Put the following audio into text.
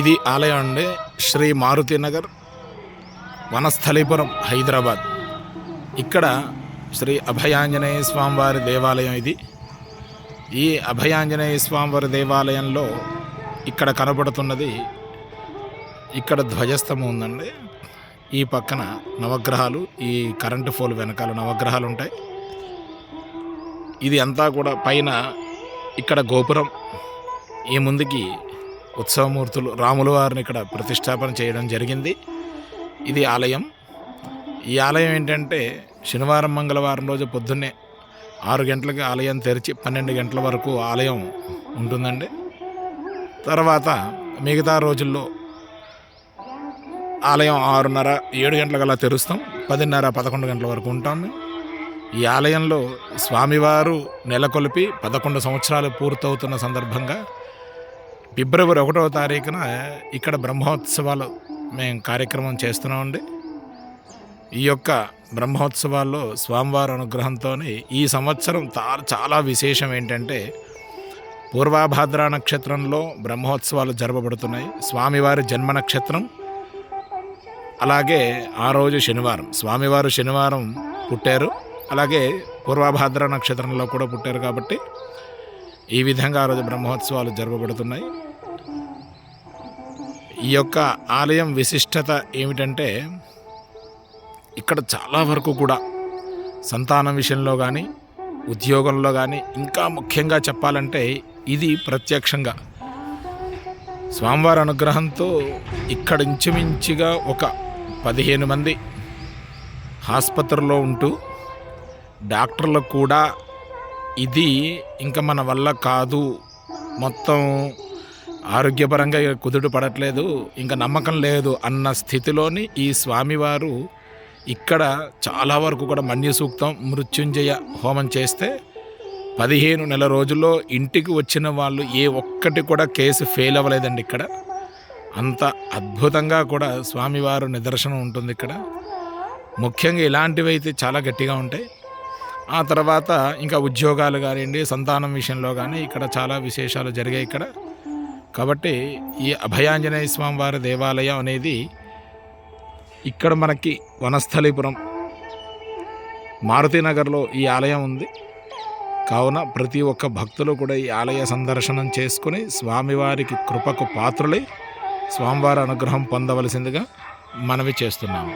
ఇది ఆలయం అండి. శ్రీ మారుతి నగర్ వనస్థలీపురం హైదరాబాద్. ఇక్కడ శ్రీ అభయాంజనేయ స్వామివారి దేవాలయం ఇది. ఈ అభయాంజనేయ స్వామివారి దేవాలయంలో ఇక్కడ కనబడుతున్నది ఇక్కడ ధ్వజస్తంభం ఉందండి. ఈ పక్కన నవగ్రహాలు ఈ కరెంటు పోల్ వెనకాల నవగ్రహాలు ఉంటాయి. ఇది అంతా కూడా పైన ఇక్కడ గోపురం. ఈ ముందుకి ఉత్సవమూర్తులు రాముల వారిని ఇక్కడ ప్రతిష్టాపన చేయడం జరిగింది. ఇది ఆలయం. ఈ ఆలయం ఏంటంటే శనివారం మంగళవారం రోజు పొద్దున్నే ఆరు గంటలకి ఆలయం తెరిచి పన్నెండు గంటల వరకు ఆలయం ఉంటుందండి. తర్వాత మిగతా రోజుల్లో ఆలయం ఆరున్నర ఏడు గంటలకల్లా తెరుస్తాం. పదిన్నర పదకొండు గంటల వరకు ఉంటాం. ఈ ఆలయంలో స్వామివారు నెలకొల్పి పదకొండు సంవత్సరాలు పూర్తవుతున్న సందర్భంగా ఫిబ్రవరి ఒకటవ తారీఖున ఇక్కడ బ్రహ్మోత్సవాలు మేము కార్యక్రమం చేస్తున్నామండి. ఈ యొక్క బ్రహ్మోత్సవాల్లో స్వామివారి అనుగ్రహంతో ఈ సంవత్సరం తా- చాలా విశేషం ఏంటంటే పూర్వాభాద్ర నక్షత్రంలో బ్రహ్మోత్సవాలు జరపబడుతున్నాయి. స్వామివారి జన్మ నక్షత్రం అలాగే ఆ రోజు శనివారం. స్వామివారు శనివారం పుట్టారు. అలాగే పూర్వాభాద్ర నక్షత్రంలో కూడా పుట్టారు కాబట్టి ఈ విధంగా ఆ రోజు బ్రహ్మోత్సవాలు జరపబడుతున్నాయి. ఈ యొక్క ఆలయం విశిష్టత ఏమిటంటే ఇక్కడ చాలా వరకు కూడా సంతానం విషయంలో కానీ ఉద్యోగంలో కానీ ఇంకా ముఖ్యంగా చెప్పాలంటే ఇది ప్రత్యక్షంగా. స్వామివారి అనుగ్రహంతో ఇక్కడ ఇంచుమించుగా ఒక పదిహేను మంది ఆసుపత్రిలో ఉంటూ డాక్టర్లకు కూడా ఇది ఇంకా మన వల్ల కాదు. మొత్తం ఆరోగ్యపరంగా కుదుట పడట్లేదు. ఇంకా నమ్మకం లేదు అన్న స్థితిలోని ఈ స్వామివారు ఇక్కడ చాలా వరకు కూడా మన్య సూక్తం మృత్యుంజయ హోమం చేస్తే పదిహేను నెల రోజుల్లో ఇంటికి వచ్చిన వాళ్ళు ఏ ఒక్కటి కూడా కేసు ఫెయిల్ అవ్వలేదండి ఇక్కడ. అంత అద్భుతంగా కూడా స్వామివారు నిదర్శనం ఉంటుంది ఇక్కడ. ముఖ్యంగా ఇలాంటివి అయితే చాలా గట్టిగా ఉంటాయి. ఆ తర్వాత ఇంకా ఉద్యోగాలు కానివ్వండి సంతానం విషయంలో కానీ ఇక్కడ చాలా విశేషాలు జరిగాయి ఇక్కడ. కాబట్టి ఈ అభయాంజనేయ స్వామి వారి దేవాలయం అనేది ఇక్కడ మనకి వనస్థలీపురం మారుతినగర్లో ఈ ఆలయం ఉంది. కావున ప్రతి ఒక్క భక్తులు కూడా ఈ ఆలయ సందర్శనం చేసుకుని స్వామివారికి కృపకు పాత్రులై స్వామివారి అనుగ్రహం పొందవలసిందిగా మనవి చేస్తున్నాము.